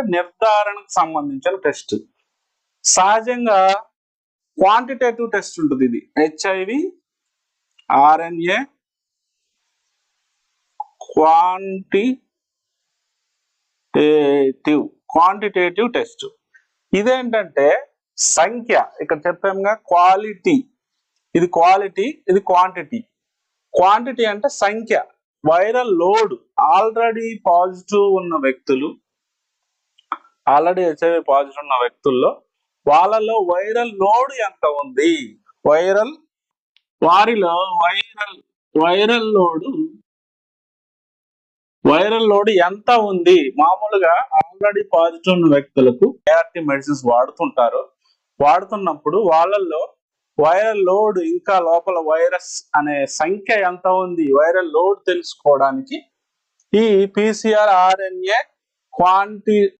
అంటే నిర్ధారణకు సంబంధించిన టెస్ట్. సహజంగా క్వాంటిటేటివ్ టెస్ట్ ఉంటుంది ఇది. HIV RNA quantitative quantitative test. ఇదేంటంటే సంఖ్య ఇక్కడ చెప్పాముగా క్వాలిటీ. ఇది క్వాలిటీ ఇది క్వాంటిటీ. క్వాంటిటీ అంటే సంఖ్య వైరల్ లోడ్. ఆల్రెడీ పాజిటివ్ ఉన్న వ్యక్తులు ఆల్రెడీ హెచ్ఐవి పాజిటివ్ ఉన్న వ్యక్తుల్లో వాళ్ళలో వైరల్ లోడ్ ఎంత ఉంది? వైరల్ వారిలో viral viral load viral load ఎంత ఉంది? మామూలుగా ఆల్రెడీ పాజిటివ్ ఉన్న వ్యక్తులకు ఏఆర్టీ మెడిసిన్స్ వాడుతుంటారు. వాడుతున్నప్పుడు వాళ్ళల్లో వైరల్ లోడ్ ఇంకా లోపల వైరస్ అనే సంఖ్య ఎంత ఉంది? వైరల్ లోడ్ తెలుసుకోవడానికి ఈ పిసిఆర్ ఆర్ఎన్ఏ క్వాంటి